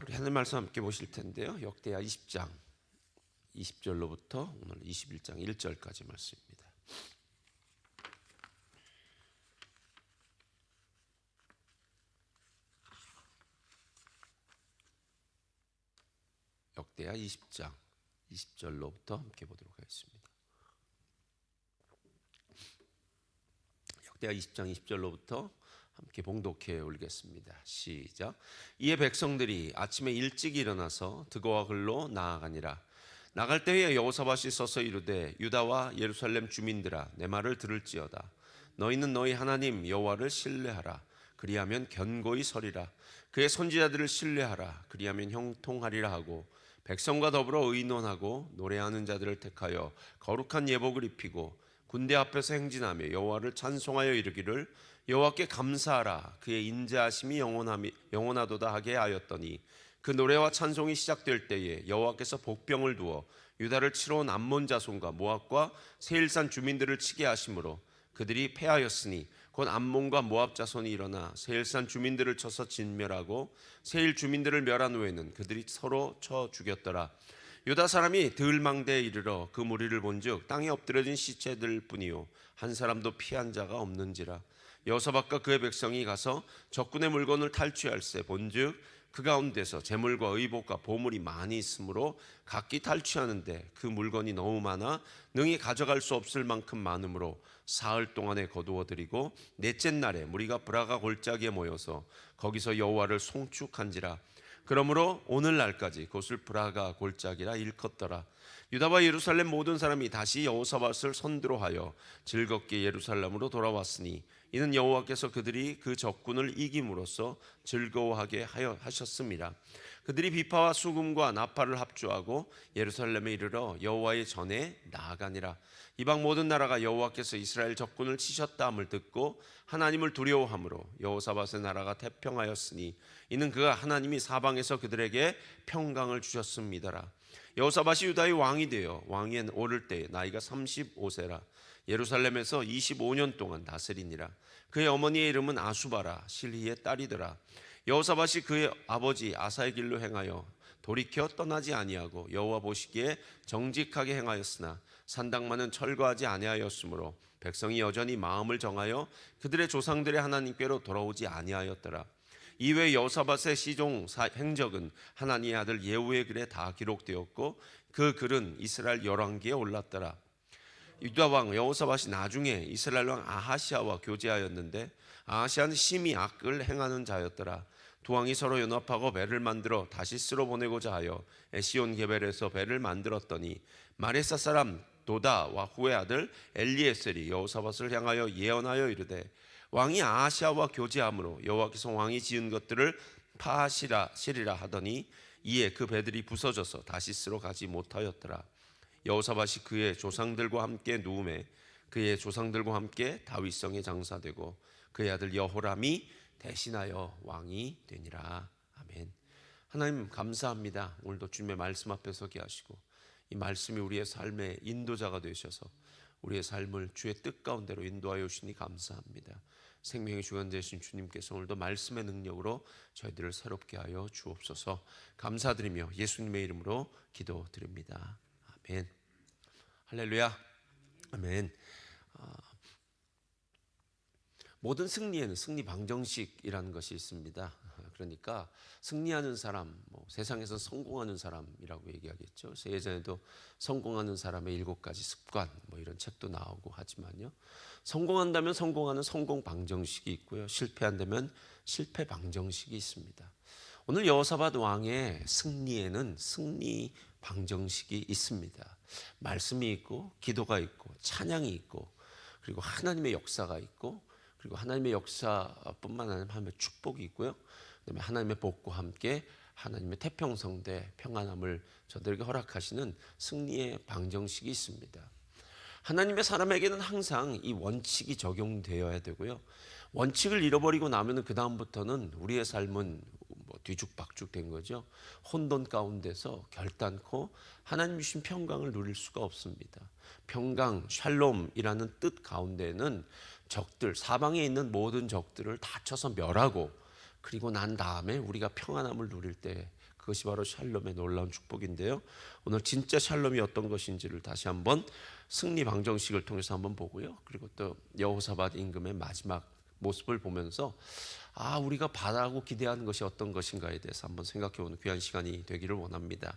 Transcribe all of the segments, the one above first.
자, 우리 하늘 말씀 함께 보실 텐데요. 역대하 20장 20절로부터 오늘 21장 1절까지 말씀입니다. 역대하 20장 20절로부터 함께 보도록 하겠습니다. 역대하 20장 20절로부터 함께 봉독해 올리겠습니다. 시작. 이에 백성들이 아침에 일찍 일어나서 드고와 글로 나아가니라. 나갈 때에 여호사밧이 서서 이르되 유다와 예루살렘 주민들아 내 말을 들을지어다. 너희는 너희 하나님 여호와를 신뢰하라. 그리하면 견고히 서리라. 그의 선지자들을 신뢰하라. 그리하면 형통하리라 하고 백성과 더불어 의논하고 노래하는 자들을 택하여 거룩한 예복을 입히고 군대 앞에서 행진하며 여호와를 찬송하여 이르기를 여호와께 감사하라 그의 인자하심이 영원함이 영원하도다 하게 하였더니 그 노래와 찬송이 시작될 때에 여호와께서 복병을 두어 유다를 치러 온 암몬 자손과 모압과 세일산 주민들을 치게 하심으로 그들이 패하였으니 곧 암몬과 모압 자손이 일어나 세일산 주민들을 쳐서 진멸하고 세일 주민들을 멸한 후에는 그들이 서로 쳐 죽였더라. 유다 사람이 들망대에 이르러 그 무리를 본즉 땅에 엎드려진 시체들 뿐이요. 한 사람도 피한 자가 없는지라. 여호사밧과 그의 백성이 가서 적군의 물건을 탈취할세 본즉 그 가운데서 재물과 의복과 보물이 많이 있으므로 각기 탈취하는데 그 물건이 너무 많아 능히 가져갈 수 없을 만큼 많으므로 사흘 동안에 거두어들이고 넷째 날에 무리가 브라가 골짜기에 모여서 거기서 여호와를 송축한지라 그러므로 오늘날까지 그것을 브라가 골짜기라 일컫더라. 유다와 예루살렘 모든 사람이 다시 여호사밧을 선두로 하여 즐겁게 예루살렘으로 돌아왔으니 이는 여호와께서 그들이 그 적군을 이김으로써 즐거워하게 하여 하셨습니다. 그들이 비파와 수금과 나팔을 합주하고 예루살렘에 이르러 여호와의 전에 나아가니라. 이방 모든 나라가 여호와께서 이스라엘 적군을 치셨다함을 듣고 하나님을 두려워함으로 여호사밧의 나라가 태평하였으니 이는 그가 하나님이 사방에서 그들에게 평강을 주셨습니다라. 여호사밧이 유다의 왕이 되어 왕위에 오를 때 나이가 35세라. 예루살렘에서 25년 동안 다스리니라. 그의 어머니의 이름은 아수바라 실히의 딸이더라. 여호사밧이 그의 아버지 아사의 길로 행하여 돌이켜 떠나지 아니하고 여호와 보시기에 정직하게 행하였으나 산당만은 철거하지 아니하였으므로 백성이 여전히 마음을 정하여 그들의 조상들의 하나님께로 돌아오지 아니하였더라. 이외 여호사밧의 시종 행적은 하나님의 아들 예후의 글에 다 기록되었고 그 글은 이스라엘 열왕기에 올랐더라. 유다 왕 여호사밧이 나중에 이스라엘 왕 아하시아와 교제하였는데 아하시아는 심히 악을 행하는 자였더라. 두 왕이 서로 연합하고 배를 만들어 다시스로 보내고자 하여 에시온 게벨에서 배를 만들었더니 마레사 사람 도다와 후의 아들 엘리에셀이 여호사밧을 향하여 예언하여 이르되 왕이 아하시아와 교제함으로 여호와께서 왕이 지은 것들을 파하시라 시리라 하더니 이에 그 배들이 부서져서 다시스로 가지 못하였더라. 여호사밧이 그의 조상들과 함께 누움에 그의 조상들과 함께 다윗성에 장사되고 그의 아들 여호람이 대신하여 왕이 되니라. 아멘. 하나님 감사합니다. 오늘도 주님의 말씀 앞에 서게 하시고 이 말씀이 우리의 삶의 인도자가 되셔서 우리의 삶을 주의 뜻 가운데로 인도하여 주시니 감사합니다. 생명의 주관 되신 주님께서 오늘도 말씀의 능력으로 저희들을 새롭게 하여 주옵소서. 감사드리며 예수님의 이름으로 기도드립니다. 아멘. 할렐루야. 아멘. 아, 모든 승리에는 승리 방정식이라는 것이 있습니다. 그러니까 승리하는 사람, 뭐 세상에서 성공하는 사람이라고 얘기하겠죠. 예전에도 성공하는 사람의 일곱 가지 습관, 뭐 이런 책도 나오고 하지만요. 성공한다면 성공하는 성공 방정식이 있고요. 실패한다면 실패 방정식이 있습니다. 오늘 여호사밧 왕의 승리에는 승리 방정식이 있습니다. 말씀이 있고 기도가 있고 찬양이 있고 그리고 하나님의 역사가 있고 그리고 하나님의 역사뿐만 아니라 하나님의 축복이 있고요. 그다음에 하나님의 복과 함께 하나님의 태평성대 평안함을 저들에게 허락하시는 승리의 방정식이 있습니다. 하나님의 사람에게는 항상 이 원칙이 적용되어야 되고요. 원칙을 잃어버리고 나면은 그 다음부터는 우리의 삶은 뭐 뒤죽박죽 된 거죠. 혼돈 가운데서 결단코 하나님 주신 평강을 누릴 수가 없습니다. 평강, 샬롬이라는 뜻 가운데는 적들, 사방에 있는 모든 적들을 다 쳐서 멸하고 그리고 난 다음에 우리가 평안함을 누릴 때 그것이 바로 샬롬의 놀라운 축복인데요. 오늘 진짜 샬롬이 어떤 것인지를 다시 한번 승리 방정식을 통해서 한번 보고요. 그리고 또 여호사밧 임금의 마지막 모습을 보면서 아 우리가 바라고 기대하는 것이 어떤 것인가에 대해서 한번 생각해보는 귀한 시간이 되기를 원합니다.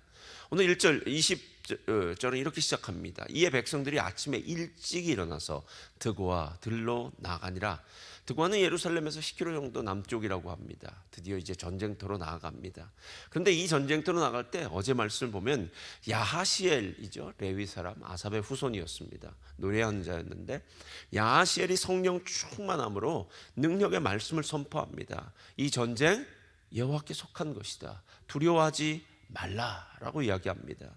오늘 1절 20절은 이렇게 시작합니다. 이에 백성들이 아침에 일찍 일어나서 드고와 들로 나가니라. 드고는 예루살렘에서 10km 정도 남쪽이라고 합니다. 드디어 이제 전쟁터로 나아갑니다. 그런데 이 전쟁터로 나갈 때 어제 말씀을 보면 야하시엘이죠. 레위 사람 아삽의 후손이었습니다. 노래하는 자였는데 야하시엘이 성령 충만함으로 능력의 말씀을 선포합니다. 이 전쟁 여호와께 속한 것이다. 두려워하지 말라라고 이야기합니다.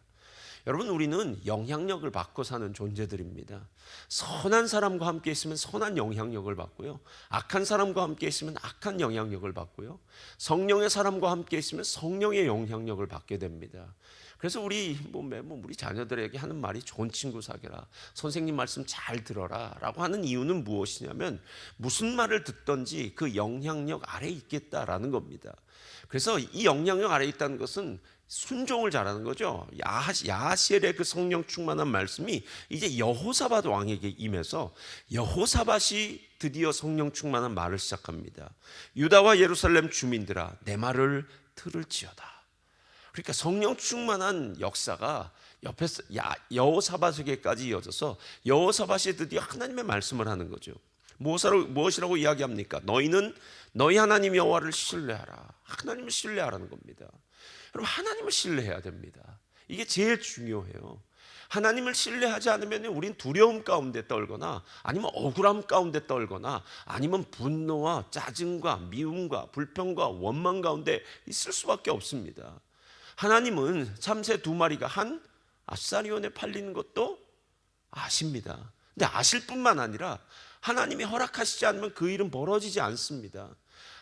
여러분 우리는 영향력을 받고 사는 존재들입니다. 선한 사람과 함께 있으면 선한 영향력을 받고요. 악한 사람과 함께 있으면 악한 영향력을 받고요. 성령의 사람과 함께 있으면 성령의 영향력을 받게 됩니다. 그래서 우리 뭐 매번 우리 자녀들에게 하는 말이 좋은 친구 사귀라. 선생님 말씀 잘 들어라라고 하는 이유는 무엇이냐면 무슨 말을 듣던지 그 영향력 아래 있겠다라는 겁니다. 그래서 이 영향력 아래 있다는 것은 순종을 잘하는 거죠. 야하시, 야하시엘의 그 성령 충만한 말씀이 이제 여호사밧 왕에게 임해서 여호사밧이 드디어 성령 충만한 말을 시작합니다. 유다와 예루살렘 주민들아 내 말을 들을지어다. 그러니까 성령 충만한 역사가 옆에서 야, 여호사밧에게까지 이어져서 여호사밧이 드디어 하나님의 말씀을 하는 거죠. 무엇이라고, 무엇이라고 이야기합니까? 너희는 너희 하나님 여호와를 신뢰하라. 하나님을 신뢰하라는 겁니다. 여러분 하나님을 신뢰해야 됩니다. 이게 제일 중요해요. 하나님을 신뢰하지 않으면 우린 두려움 가운데 떨거나 아니면 억울함 가운데 떨거나 아니면 분노와 짜증과 미움과 불평과 원망 가운데 있을 수밖에 없습니다. 하나님은 참새 두 마리가 한 아사리온에 팔리는 것도 아십니다. 근데 아실 뿐만 아니라 하나님이 허락하시지 않으면 그 일은 벌어지지 않습니다.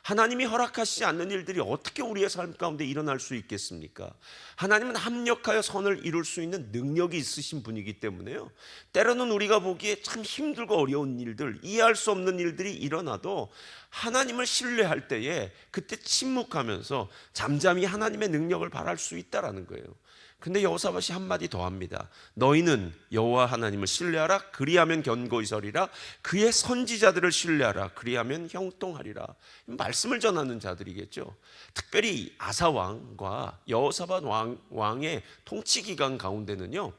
하나님이 허락하시지 않는 일들이 어떻게 우리의 삶 가운데 일어날 수 있겠습니까? 하나님은 합력하여 선을 이룰 수 있는 능력이 있으신 분이기 때문에요. 때로는 우리가 보기에 참 힘들고 어려운 일들, 이해할 수 없는 일들이 일어나도 하나님을 신뢰할 때에 그때 침묵하면서 잠잠히 하나님의 능력을 바랄 수 있다라는 거예요. 근데 여호사밧이 한마디 더 합니다. 너희는 여호와 하나님을 신뢰하라. 그리하면 견고히 서리라. 그의 선지자들을 신뢰하라. 그리하면 형통하리라. 말씀을 전하는 자들이겠죠. 특별히 아사 왕과 여호사밧 왕, 왕의 통치 기간 가운데는요.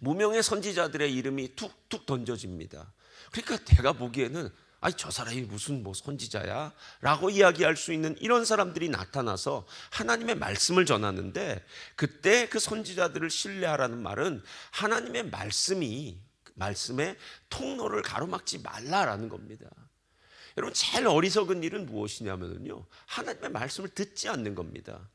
무명의 선지자들의 이름이 툭툭 던져집니다. 그러니까 내가 보기에는 아니 저 사람이 무슨 뭐 선지자야? 라고 이야기할 수 있는 이런 사람들이 나타나서 하나님의 말씀을 전하는데 그때 그 선지자들을 신뢰하라는 말은 하나님의 말씀이 말씀의 통로를 가로막지 말라라는 겁니다. 여러분 제일 어리석은 일은 무엇이냐면요. 하나님의 말씀을 듣지 않는 겁니다.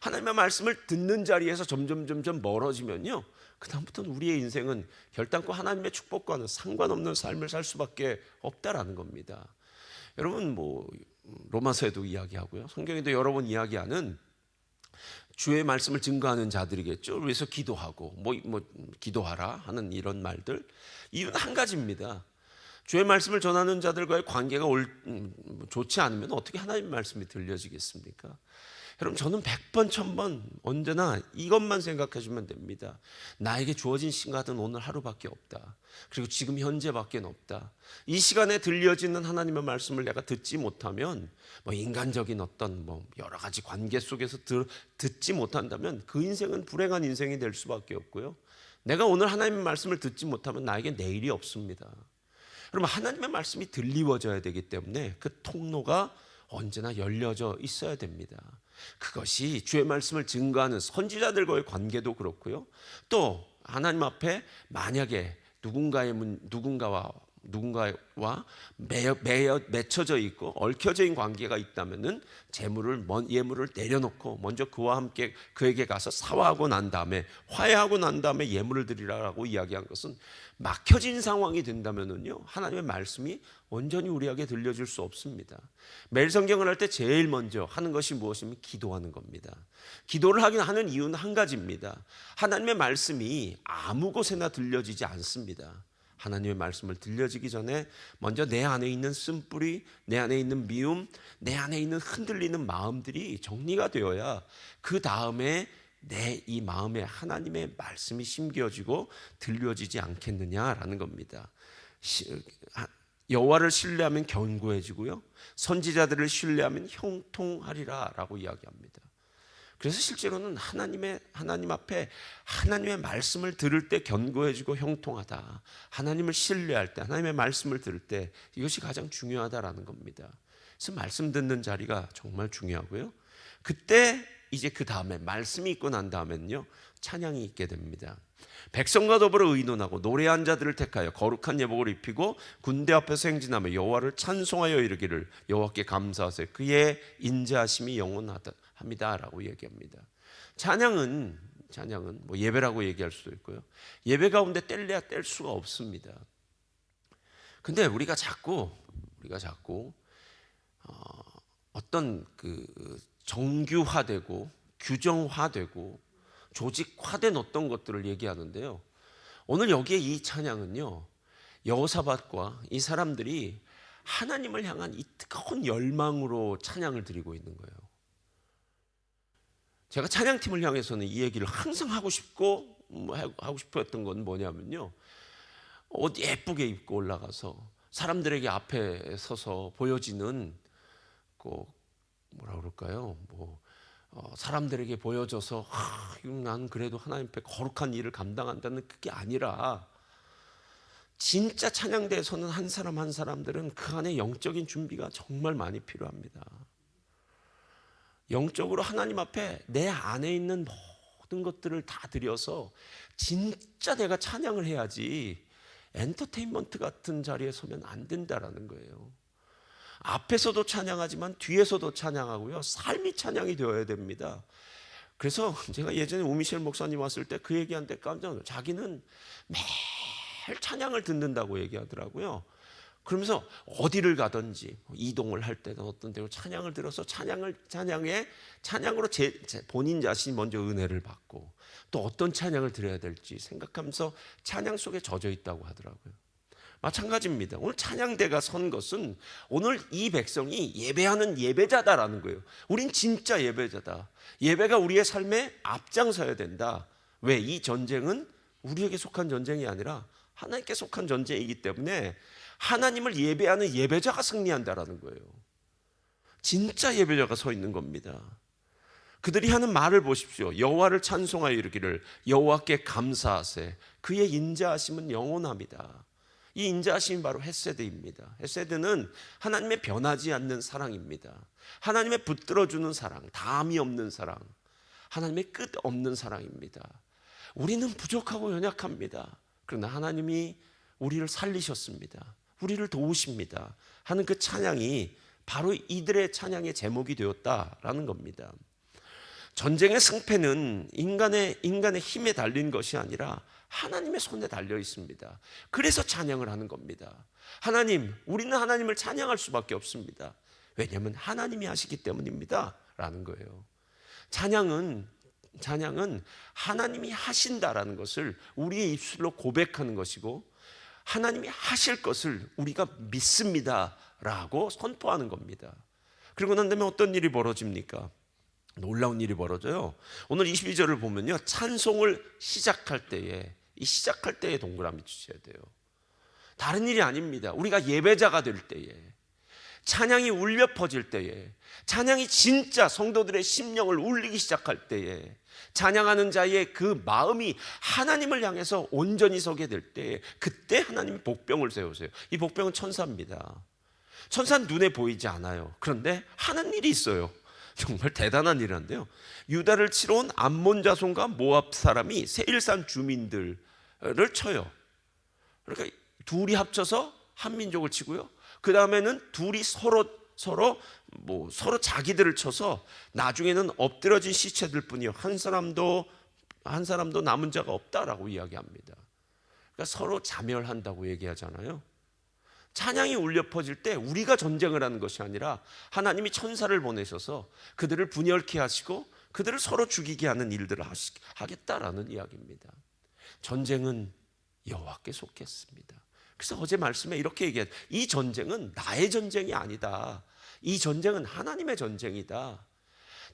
하나님의 말씀을 듣는 자리에서 점점 점점 멀어지면요. 그다음부터는 우리의 인생은 결단코 하나님의 축복과는 상관없는 삶을 살 수밖에 없다라는 겁니다. 여러분 뭐 로마서에도 이야기하고요. 성경에도 여러 번 이야기하는 주의 말씀을 증거하는 자들이겠죠. 그래서 기도하고 뭐, 뭐 기도하라 하는 이런 말들 이유는 한 가지입니다. 주의 말씀을 전하는 자들과의 관계가 올, 음, 좋지 않으면 어떻게 하나님 말씀이 들려지겠습니까? 여러분 저는 100번 1000번 언제나 이것만 생각해 주면 됩니다. 나에게 주어진 시간은 오늘 하루밖에 없다. 그리고 지금 현재밖에 없다. 이 시간에 들려지는 하나님의 말씀을 내가 듣지 못하면 뭐 인간적인 어떤 뭐 여러 가지 관계 속에서 들, 듣지 못한다면 그 인생은 불행한 인생이 될 수밖에 없고요. 내가 오늘 하나님의 말씀을 듣지 못하면 나에게 내일이 없습니다. 그러면 하나님의 말씀이 들리워져야 되기 때문에 그 통로가 언제나 열려져 있어야 됩니다. 그것이 주의 말씀을 증거하는 선지자들과의 관계도 그렇고요. 또 하나님 앞에 만약에 누군가의 문, 누군가와 누군가와 매여, 매여 맺혀져 있고 얽혀져 있는 관계가 있다면은 재물을 예물을 내려놓고 먼저 그와 함께 그에게 가서 사화하고 난 다음에 화해하고 난 다음에 예물을 드리라라고 이야기한 것은 막혀진 상황이 된다면은요 하나님의 말씀이 온전히 우리에게 들려줄 수 없습니다. 매일 성경을 할 때 제일 먼저 하는 것이 무엇이면 기도하는 겁니다. 기도를 하긴 하는 이유는 한 가지입니다. 하나님의 말씀이 아무 곳에나 들려지지 않습니다. 하나님의 말씀을 들려지기 전에 먼저 내 안에 있는 쓴뿌리, 내 안에 있는 미움, 내 안에 있는 흔들리는 마음들이 정리가 되어야 그 다음에 내 이 마음에 하나님의 말씀이 심겨지고 들려지지 않겠느냐라는 겁니다. 여호와를 신뢰하면 견고해지고요. 선지자들을 신뢰하면 형통하리라라고 이야기합니다. 그래서 실제로는 하나님의 하나님 앞에 하나님의 말씀을 들을 때 견고해지고 형통하다. 하나님을 신뢰할 때 하나님의 말씀을 들을 때 이것이 가장 중요하다라는 겁니다. 그래서 말씀 듣는 자리가 정말 중요하고요. 그때 이제 그 다음에 말씀이 있고 난 다음에는요 찬양이 있게 됩니다. 백성과 더불어 의논하고 노래한 자들을 택하여 거룩한 예복을 입히고 군대 앞에서 행진하며 여호와를 찬송하여 이르기를 여호와께 감사하세요. 그의 인자하심이 영원하다 합니다라고 얘기합니다. 찬양은 찬양은 뭐 예배라고 얘기할 수도 있고요. 예배 가운데 뗄래야 뗄 수가 없습니다. 근데 우리가 자꾸 우리가 자꾸 어, 어떤 그 정규화되고 규정화되고 조직화된 어떤 것들을 얘기하는데요. 오늘 여기에 이 찬양은요. 여호사밧과 이 사람들이 하나님을 향한 이 뜨거운 열망으로 찬양을 드리고 있는 거예요. 제가 찬양팀을 향해서는 이 얘기를 항상 하고 싶고 뭐 하고 싶었던 건 뭐냐면요. 옷 예쁘게 입고 올라가서 사람들에게 앞에 서서 보여지는 그 뭐라 그럴까요? 뭐 어, 사람들에게 보여져서 하, 난 그래도 하나님 앞에 거룩한 일을 감당한다는 그게 아니라 진짜 찬양대에서는 한 사람 한 사람들은 그 안에 영적인 준비가 정말 많이 필요합니다. 영적으로 하나님 앞에 내 안에 있는 모든 것들을 다 들여서 진짜 내가 찬양을 해야지 엔터테인먼트 같은 자리에 서면 안 된다라는 거예요. 앞에서도 찬양하지만 뒤에서도 찬양하고요. 삶이 찬양이 되어야 됩니다. 그래서 제가 예전에 우미셸 목사님 왔을 때 그 얘기한 때 깜짝 놀랐어요. 자기는 매일 찬양을 듣는다고 얘기하더라고요. 그러면서 어디를 가든지 이동을 할 때든 어떤 데로 찬양을 들어서 찬양을 찬양에 찬양으로 제, 제 본인 자신이 먼저 은혜를 받고 또 어떤 찬양을 드려야 될지 생각하면서 찬양 속에 젖어 있다고 하더라고요. 마찬가지입니다. 오늘 찬양대가 선 것은 오늘 이 백성이 예배하는 예배자다라는 거예요. 우린 진짜 예배자다. 예배가 우리의 삶에 앞장서야 된다. 왜? 이 전쟁은 우리에게 속한 전쟁이 아니라 하나님께 속한 전쟁이기 때문에 하나님을 예배하는 예배자가 승리한다라는 거예요. 진짜 예배자가 서 있는 겁니다. 그들이 하는 말을 보십시오. 여호와를 찬송하여 이르기를 여호와께 감사하세. 그의 인자하심은 영원합니다. 이 인자하심이 바로 헤세드입니다. 헤세드는 하나님의 변하지 않는 사랑입니다. 하나님의 붙들어주는 사랑, 담이 없는 사랑, 하나님의 끝 없는 사랑입니다. 우리는 부족하고 연약합니다. 그러나 하나님이 우리를 살리셨습니다. 우리를 도우십니다. 하는 그 찬양이 바로 이들의 찬양의 제목이 되었다라는 겁니다. 전쟁의 승패는 인간의 인간의 힘에 달린 것이 아니라 하나님의 손에 달려 있습니다. 그래서 찬양을 하는 겁니다. 하나님, 우리는 하나님을 찬양할 수밖에 없습니다. 왜냐하면 하나님이 하시기 때문입니다. 라는 거예요. 찬양은 찬양은 하나님이 하신다라는 것을 우리의 입술로 고백하는 것이고 하나님이 하실 것을 우리가 믿습니다라고 선포하는 겁니다. 그리고 난 다음에 어떤 일이 벌어집니까? 놀라운 일이 벌어져요. 오늘 22절을 보면요. 찬송을 시작할 때에 이 시작할 때에 동그라미 주셔야 돼요. 다른 일이 아닙니다. 우리가 예배자가 될 때에 찬양이 울려 퍼질 때에 찬양이 진짜 성도들의 심령을 울리기 시작할 때에 찬양하는 자의 그 마음이 하나님을 향해서 온전히 서게 될 때에 그때 하나님이 복병을 세우세요. 이 복병은 천사입니다. 천사는 눈에 보이지 않아요. 그런데 하는 일이 있어요. 정말 대단한 일인데요. 유다를 치러 온 암몬 자손과 모압 사람이 세일산 주민들을 쳐요. 그러니까 둘이 합쳐서 한 민족을 치고요. 그 다음에는 둘이 서로 서로 뭐 서로 자기들을 쳐서 나중에는 엎드려진 시체들 뿐이요 한 사람도 한 사람도 남은 자가 없다라고 이야기합니다. 그러니까 서로 자멸한다고 얘기하잖아요. 찬양이 울려 퍼질 때 우리가 전쟁을 하는 것이 아니라 하나님이 천사를 보내셔서 그들을 분열케 하시고 그들을 서로 죽이게 하는 일들을 하겠다라는 이야기입니다. 전쟁은 여호와께 속했습니다. 그래서 어제 말씀에 이렇게 얘기한 이 전쟁은 나의 전쟁이 아니다. 이 전쟁은 하나님의 전쟁이다.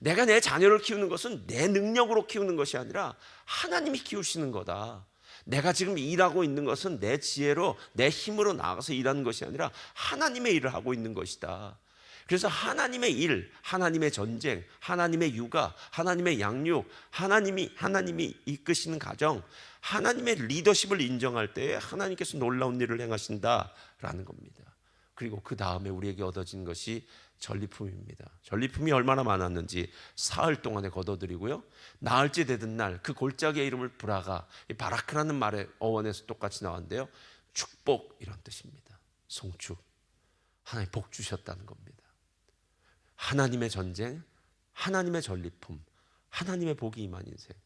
내가 내 자녀를 키우는 것은 내 능력으로 키우는 것이 아니라 하나님이 키우시는 거다. 내가 지금 일하고 있는 것은 내 지혜로 내 힘으로 나가서 일하는 것이 아니라 하나님의 일을 하고 있는 것이다. 그래서 하나님의 일, 하나님의 전쟁, 하나님의 육아, 하나님의 양육, 하나님이 하나님이 이끄시는 가정, 하나님의 리더십을 인정할 때에 하나님께서 놀라운 일을 행하신다라는 겁니다. 그리고 그 다음에 우리에게 얻어진 것이 전리품입니다. 전리품이 얼마나 많았는지 사흘 동안에 거둬들이고요. 나흘째 되던 날 그 골짜기의 이름을 브라가 이 바라크라는 말의 어원에서 똑같이 나왔는데요. 축복 이런 뜻입니다. 송축. 하나님 복 주셨다는 겁니다. 하나님의 전쟁, 하나님의 전리품, 하나님의 복이 임한 인생.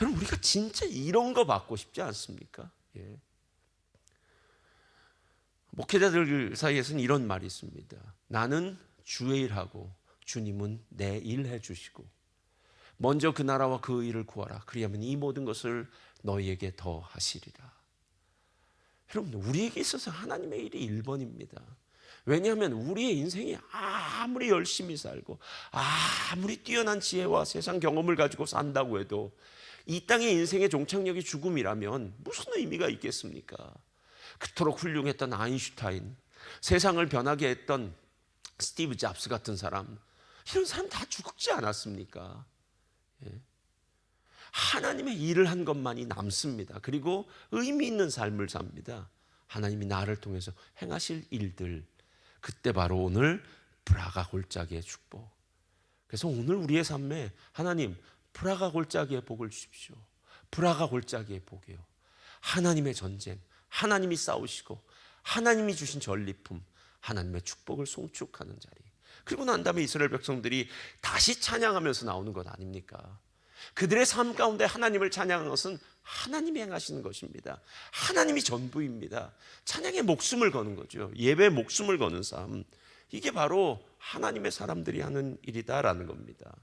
여러분 우리가 진짜 이런 거 받고 싶지 않습니까? 예. 목회자들 사이에서는 이런 말이 있습니다. 나는 주의 일하고 주님은 내 일 해주시고 먼저 그 나라와 그 일을 구하라. 그리하면 이 모든 것을 너희에게 더 하시리라. 여러분 우리에게 있어서 하나님의 일이 1번입니다. 왜냐하면 우리의 인생이 아무리 열심히 살고 아무리 뛰어난 지혜와 세상 경험을 가지고 산다고 해도 이 땅의 인생의 종착역이 죽음이라면 무슨 의미가 있겠습니까? 그토록 훌륭했던 아인슈타인, 세상을 변하게 했던 스티브 잡스 같은 사람, 이런 사람 다 죽지 않았습니까? 예. 하나님의 일을 한 것만이 남습니다. 그리고 의미 있는 삶을 삽니다. 하나님이 나를 통해서 행하실 일들, 그때 바로 오늘 브라가 골짜기의 축복. 그래서 오늘 우리의 삶에 하나님 브라가 골짜기의 복을 주십시오. 브라가 골짜기의 복이요. 하나님의 전쟁, 하나님이 싸우시고 하나님이 주신 전리품, 하나님의 축복을 송축하는 자리. 그리고 난 다음에 이스라엘 백성들이 다시 찬양하면서 나오는 것 아닙니까? 그들의 삶 가운데 하나님을 찬양한 것은 하나님이 행하시는 것입니다. 하나님이 전부입니다. 찬양에 목숨을 거는 거죠. 예배에 목숨을 거는 삶. 이게 바로 하나님의 사람들이 하는 일이다라는 겁니다.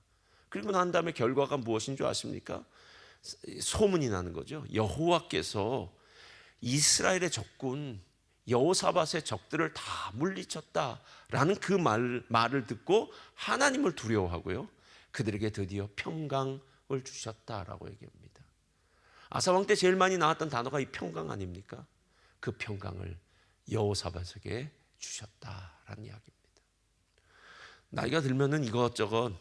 그리고 난 다음에 결과가 무엇인 줄 아십니까? 소문이 나는 거죠. 여호와께서 이스라엘의 적군 여호사밧의 적들을 다 물리쳤다라는 그 말, 말을 듣고 하나님을 두려워하고요. 그들에게 드디어 평강을 주셨다라고 얘기합니다. 아사왕 때 제일 많이 나왔던 단어가 이 평강 아닙니까? 그 평강을 여호사밧에게 주셨다라는 이야기입니다. 나이가 들면은 이것저것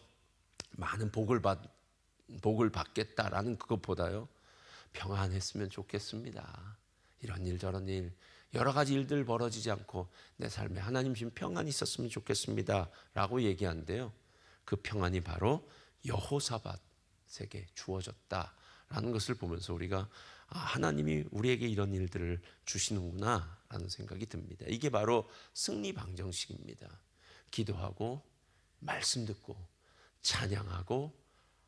많은 복을 받 복을 받겠다라는 그것보다요 평안했으면 좋겠습니다. 이런 일 저런 일 여러 가지 일들 벌어지지 않고 내 삶에 하나님 신 평안이 있었으면 좋겠습니다라고 얘기하는데요. 그 평안이 바로 여호사밧에게 주어졌다라는 것을 보면서 우리가 아, 하나님이 우리에게 이런 일들을 주시는구나라는 생각이 듭니다. 이게 바로 승리 방정식입니다. 기도하고 말씀 듣고 찬양하고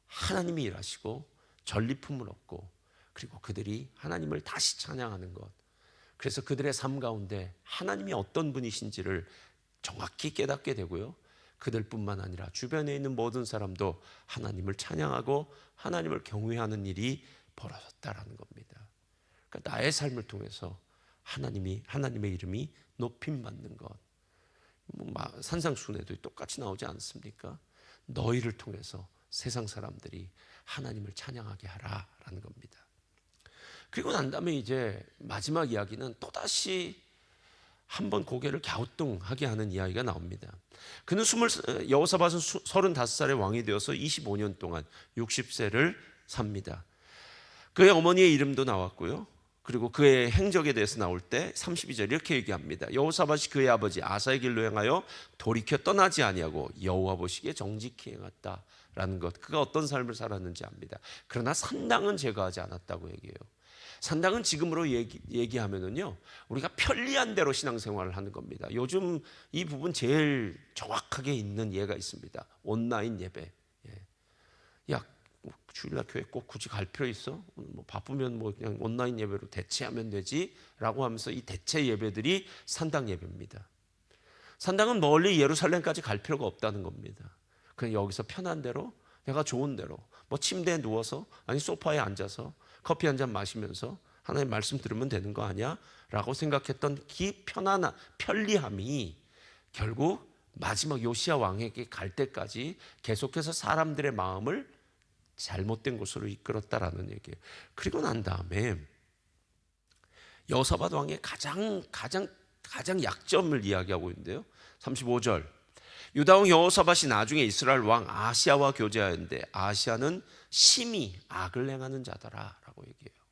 하나님이 일하시고 전리품을 얻고 그리고 그들이 하나님을 다시 찬양하는 것. 그래서 그들의 삶 가운데 하나님이 어떤 분이신지를 정확히 깨닫게 되고요. 그들뿐만 아니라 주변에 있는 모든 사람도 하나님을 찬양하고 하나님을 경외하는 일이 벌어졌다라는 겁니다. 그러니까 나의 삶을 통해서 하나님이 하나님의 이름이 높임 받는 것. 뭐 산상순에도 똑같이 나오지 않습니까? 너희를 통해서 세상 사람들이 하나님을 찬양하게 하라라는 겁니다. 그리고 난 다음에 이제 마지막 이야기는 또다시 한번 고개를 갸우뚱하게 하는 이야기가 나옵니다. 그는 스물 여호사밧은 서른다섯 살의 왕이 되어서 25년 동안 60세를 삽니다. 그의 어머니의 이름도 나왔고요. 그리고 그의 행적에 대해서 나올 때 32절 이렇게 얘기합니다. 여호사밧이 그의 아버지 아사의 길로 행하여 돌이켜 떠나지 아니하고 여호와 보시기에 정직히 행했다라는 것. 그가 어떤 삶을 살았는지 압니다. 그러나 산당은 제거하지 않았다고 얘기해요. 산당은 지금으로 얘기, 얘기하면은요, 우리가 편리한 대로 신앙생활을 하는 겁니다. 요즘 이 부분 제일 정확하게 있는 예가 있습니다. 온라인 예배. 예. 야, 뭐 주일날 교회 꼭 굳이 갈 필요 있어? 뭐 바쁘면 뭐 그냥 온라인 예배로 대체하면 되지라고 하면서 이 대체 예배들이 산당 예배입니다. 산당은 멀리 예루살렘까지 갈 필요가 없다는 겁니다. 그냥 여기서 편한 대로 내가 좋은 대로 뭐 침대에 누워서 아니 소파에 앉아서 커피 한 잔 마시면서 하나님 말씀 들으면 되는 거 아니야? 라고 생각했던 기 편안 편리함이 결국 마지막 요시아 왕에게 갈 때까지 계속해서 사람들의 마음을 잘못된 곳으로 이끌었다라는 얘기예요. 그리고 난 다음에 여호사밧 왕의 가장 가장 가장 약점을 이야기하고 있는데요. 35절. 유다 왕 여호사밧이 나중에 이스라엘 왕 아시아와 교제하였는데 아시아는 심히 악을 행하는 자더라라고 얘기해요.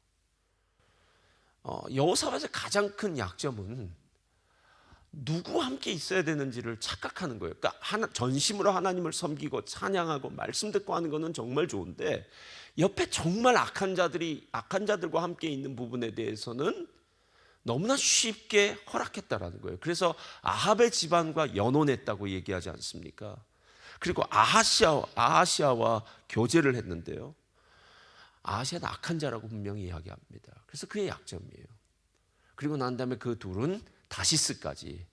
어, 여호사밧의 가장 큰 약점은 누구와 함께 있어야 되는지를 착각하는 거예요. 그러니까 하나, 전심으로 하나님을 섬기고 찬양하고 말씀 듣고 하는 거는 정말 좋은데 옆에 정말 악한 자들이 악한 자들과 함께 있는 부분에 대해서는 너무나 쉽게 허락했다라는 거예요. 그래서 아합의 집안과 연혼했다고 얘기하지 않습니까? 그리고 아하시아 아하시아와 교제를 했는데요. 아하시아는 악한 자라고 분명히 이야기합니다. 그래서 그의 약점이에요. 그리고 난 다음에 그 둘은 다시스까지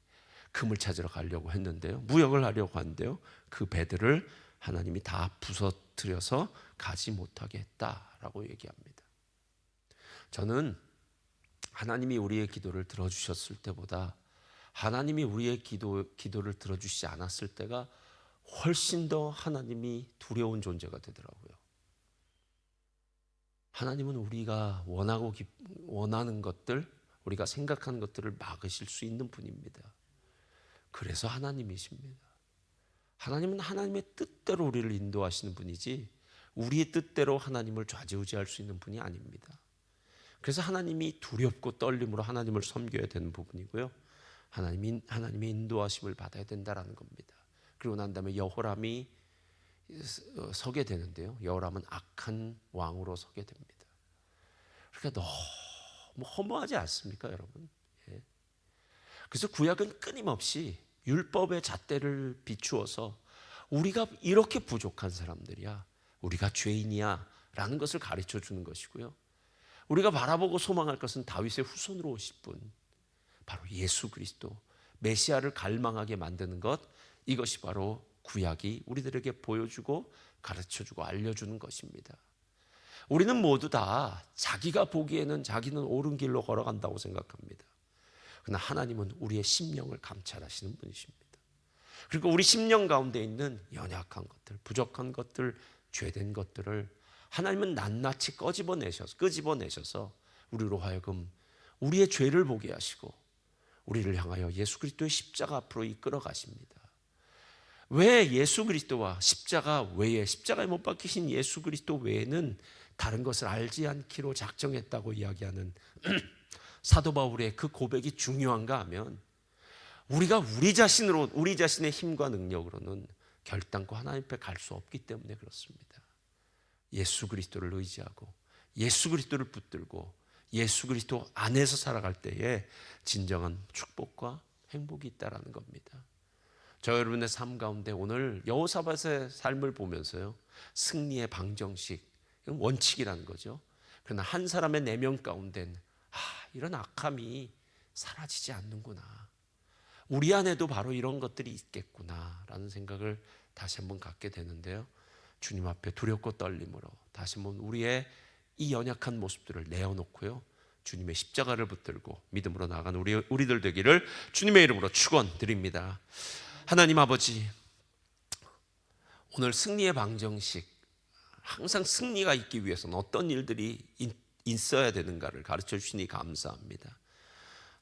금을 찾으러 가려고 했는데요. 무역을 하려고 하는데요. 그 배들을 하나님이 다 부서뜨려서 가지 못하게 했다라고 얘기합니다. 저는 하나님이 우리의 기도를 들어주셨을 때보다 하나님이 우리의 기도, 기도를 들어주시지 않았을 때가 훨씬 더 하나님이 두려운 존재가 되더라고요. 하나님은 우리가 원하고 기, 원하는 것들, 우리가 생각하는 것들을 막으실 수 있는 분입니다. 그래서 하나님이십니다. 하나님은 하나님의 뜻대로 우리를 인도하시는 분이지 우리의 뜻대로 하나님을 좌지우지할 수 있는 분이 아닙니다. 그래서 하나님이 두렵고 떨림으로 하나님을 섬겨야 되는 부분이고요. 하나님이 하나님의 인도하심을 받아야 된다라는 겁니다. 그리고 난 다음에 여호람이 서게 되는데요. 여호람은 악한 왕으로 서게 됩니다. 그러니까 너무 허무하지 않습니까, 여러분? 예. 그래서 구약은 끊임없이 율법의 잣대를 비추어서 우리가 이렇게 부족한 사람들이야, 우리가 죄인이야라는 것을 가르쳐 주는 것이고요. 우리가 바라보고 소망할 것은 다윗의 후손으로 오실 분, 바로 예수 그리스도, 메시아를 갈망하게 만드는 것, 이것이 바로 구약이 우리들에게 보여주고 가르쳐주고 알려주는 것입니다. 우리는 모두 다 자기가 보기에는 자기는 옳은 길로 걸어간다고 생각합니다. 그러나 하나님은 우리의 심령을 감찰하시는 분이십니다. 그리고 우리 심령 가운데 있는 연약한 것들, 부족한 것들, 죄된 것들을 하나님은 낱낱이 꺼집어내셔서 끄집어내셔서 우리로 하여금 우리의 죄를 보게 하시고 우리를 향하여 예수 그리스도의 십자가 앞으로 이끌어 가십니다. 왜 예수 그리스도와 십자가 외에 십자가에 못 박히신 예수 그리스도 외에는 다른 것을 알지 않기로 작정했다고 이야기하는 사도 바울의 그 고백이 중요한가 하면 우리가 우리 자신으로 우리 자신의 힘과 능력으로는 결단코 하나님 앞에 갈 수 없기 때문에 그렇습니다. 예수 그리스도를 의지하고 예수 그리스도를 붙들고 예수 그리스도 안에서 살아갈 때에 진정한 축복과 행복이 있다라는 겁니다. 저 여러분의 삶 가운데 오늘 여호사밧의 삶을 보면서요 승리의 방정식 원칙이라는 거죠. 그러나 한 사람의 내면 가운데는 아 이런 악함이 사라지지 않는구나. 우리 안에도 바로 이런 것들이 있겠구나라는 생각을 다시 한번 갖게 되는데요. 주님 앞에 두렵고 떨림으로 다시 한번 우리의 이 연약한 모습들을 내어놓고요. 주님의 십자가를 붙들고 믿음으로 나아가는 우리, 우리들 되기를 주님의 이름으로 축원드립니다. 하나님 아버지, 오늘 승리의 방정식, 항상 승리가 있기 위해서는 어떤 일들이 있어야 되는가를 가르쳐 주시니 감사합니다.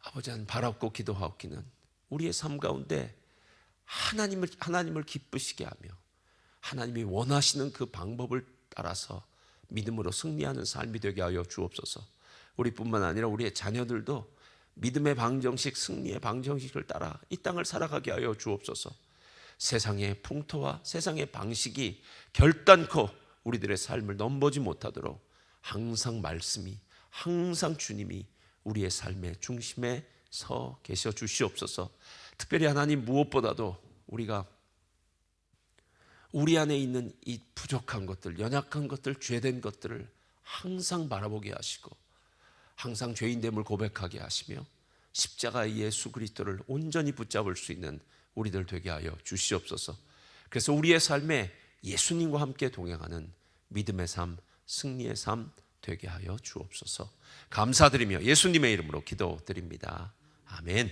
아버지 한 바랍고 기도하옵기는 우리의 삶 가운데 하나님을 하나님을 기쁘시게 하며 하나님이 원하시는 그 방법을 따라서 믿음으로 승리하는 삶이 되게 하여 주옵소서. 우리뿐만 아니라 우리의 자녀들도 믿음의 방정식, 승리의 방정식을 따라 이 땅을 살아가게 하여 주옵소서. 세상의 풍토와 세상의 방식이 결단코 우리들의 삶을 넘보지 못하도록 항상 말씀이, 항상 주님이 우리의 삶의 중심에 서 계셔 주시옵소서. 특별히 하나님 무엇보다도 우리가 우리 안에 있는 이 부족한 것들, 연약한 것들, 죄된 것들을 항상 바라보게 하시고 항상 죄인됨을 고백하게 하시며 십자가의 예수 그리스도를 온전히 붙잡을 수 있는 우리들 되게 하여 주시옵소서. 그래서 우리의 삶에 예수님과 함께 동행하는 믿음의 삶, 승리의 삶, 되게 하여 주옵소서. 감사드리며 예수님의 이름으로 기도드립니다. 아멘.